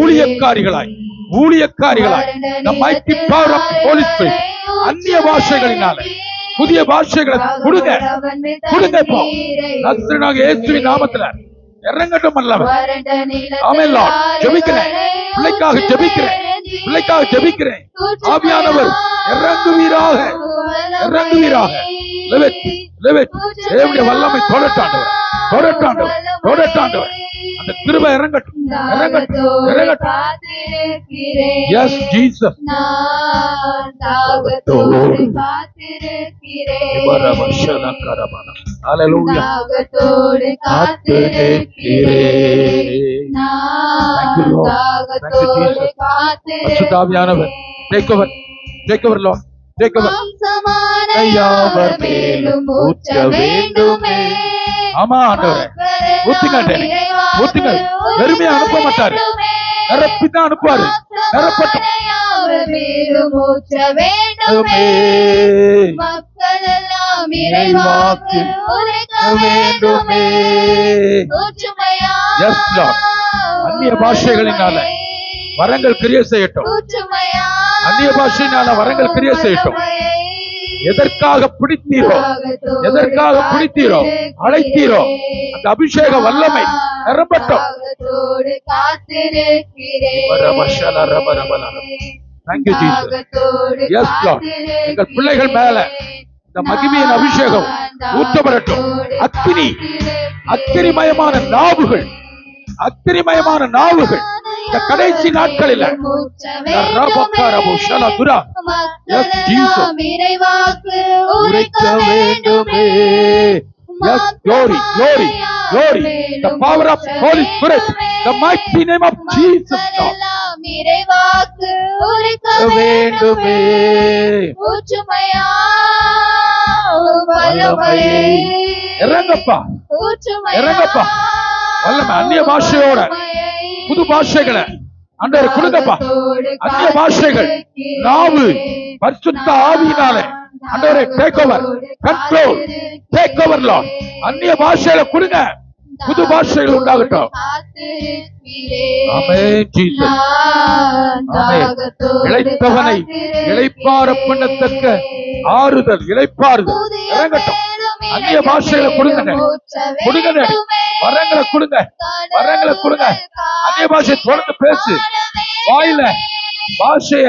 ஊழியக்காரிகளாய் ஊழியக்காரிகளாய் the mighty power of Holy Spirit அந்நிய பாஷைகளினால புதிய பாஷைகளை கொடுங்க கொடுங்க இப்போ. நஸ்ரனாக இயேசுவின் நாமத்துல இறங்கட்டும் அல்லவன் ஆமென் லார்ட். ஜெபிக்கிறேன். பிள்ளைக்காக ஜெபிக்கிறேன். பிள்ளைக்காக ஜெபிக்கிறேன். ஆவியானவர் இறங்குவீராக இறங்குவீராக. லெவெட் லெவெட் தேவனுடைய வல்லமை தொடட்டாண்டவர். தொடட்டாண்டவர். தொடட்டாண்டவர். அந்த கிருபை இறங்கட்டும். இறங்கட்டும். இறங்கட்டும். எஸ் ஜீசஸ் நான் தாகத்தோடு காத்திருக்கிறேன். ஹalleluya தாகத்தோடு காத்திருக்கிறேன். Thank you, நான் Lord. தாகத்தோடு Thank you, Jesus. காத்திருக்கிறேன். பரிசுத்தாவியானவர் take over take over Lord take over மாம்சமான யாவர் மேலும் ஊற்ற வேண்டுமே. ஆமா ஆண்டவரே. ஆண்டவரே. ஊத்துங்க. வெறுமையா அனுப்ப மாட்டாரு. நிரப்பி தான் அனுப்புவாரு. நிரப்பட்டும். மேலும் ஊற்ற வேண்டுமே. மக்கள் எல்லாம் இறைவாக்கு வேண்டுமே. அந்நிய பாஷைகளினால வரங்கள் கிரிய செய்யட்டும். அந்நிய பாஷையினால வரங்கள் கிரிய செய்யட்டும். எதற்காக பிடித்தீரோ? எதற்காக பிடித்தீரோ? அழைத்தீரோ? அந்த அபிஷேக வல்லமை நிரம்பட்டும். Lord. எங்கள் பிள்ளைகள் மேல இந்த மகிமையின் அபிஷேகம் ஊற்றப்படட்டும். அக்கினி அக்கினிமயமான நாவுகள் அக்கினிமயமான நாவுகள். இந்த கடைசி நாட்களில உரைக்க வேண்டுமே. Yes, glory, glory, glory. The power of Holy Spirit, the mighty name of Jesus, வேண்டுமே. இறங்கப்பா. இறங்கப்பா. வல்லமை, அந்நிய பாஷையோட, புது பாஷைகளை. ஆண்டவர் கொடுங்கப்பா. அந்நிய பாஷைகள். நாவு. பரிசுத்த ஆவியினாலே. அண்டவரை take over control take over அந்நிய பாஷையில கொடுங்க. புது பாஷைகள் உண்டாகட்டும். இழைத்தவனை இழைப்பார இளைத்தவனை பண்ணத்தக்க ஆறுதல் இளைப்பாறுதல். இறங்கட்டும். அந்நிய பாஷைகளை கொடுங்க கொடுங்க வரங்களை கொடுங்க. வரங்களை கொடுங்க. அந்நிய பாஷை தொடர்ந்து பேசு. வாயில பாஷைய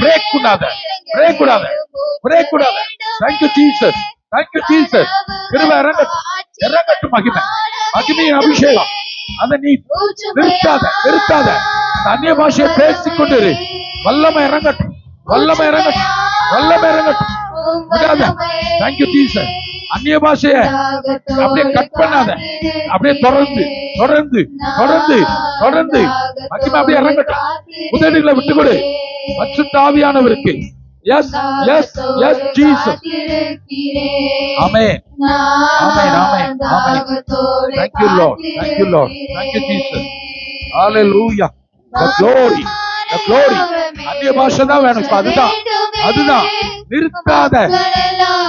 பிரேக் கூடாத. பிரேக் கூடாத. பிரேக் கூடாத. Thank you Jesus thank you Jesus திரும்ப இறங்கட்டும் இறங்கட்டும் மகிமை. மகிமையின் அபிஷேகம். அதை நீ நிறுத்தாத நிறுத்தாத. அந்நிய பாஷையை பேசிக்கொண்டு இரு. வல்லமை இறங்கட்டும். வல்லமை இறங்கட்டும். வல்லமை இறங்கட்டும். விடாத. தேங்க்யூ ஜீசஸ் அந்நிய பாஷைய அப்படியே கட் பண்ணாத. அப்படியே தொடர்ந்து தொடர்ந்து தொடர்ந்து தொடர்ந்து. மகிமை அப்படியே இறங்கட்டும். உதடுகளை விட்டு கொடு பரிசுத்த ஆவியானவருக்கு yes yes yes Jesus amen. Amen amen amen. Thank you Lord. Thank you Lord. Thank you Jesus. Hallelujah. The glory. The glory. அந்நிய பாஷை தான் வேணும். இப்ப அதுதான். அதுதான். நிறுத்தாத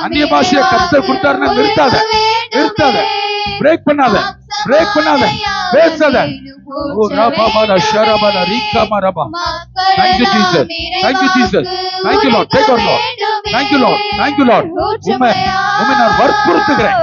அந்நிய பாஷையை கத்தர் கொடுத்தாருன்னா நிறுத்தாத நிறுத்தாத பிரேக் பண்ணாத பிரேக் பண்ணாத பேசாத ஓ ரபாபாடா ஷரபாடா ரீகாமா ரபா Thank you, Jesus. Thank you, Jesus. Thank you, Lord. Take our Lord. Thank you, Lord. Thank you, Lord. உண்மை உண்மை நான் வற்புறுத்துகிறேன்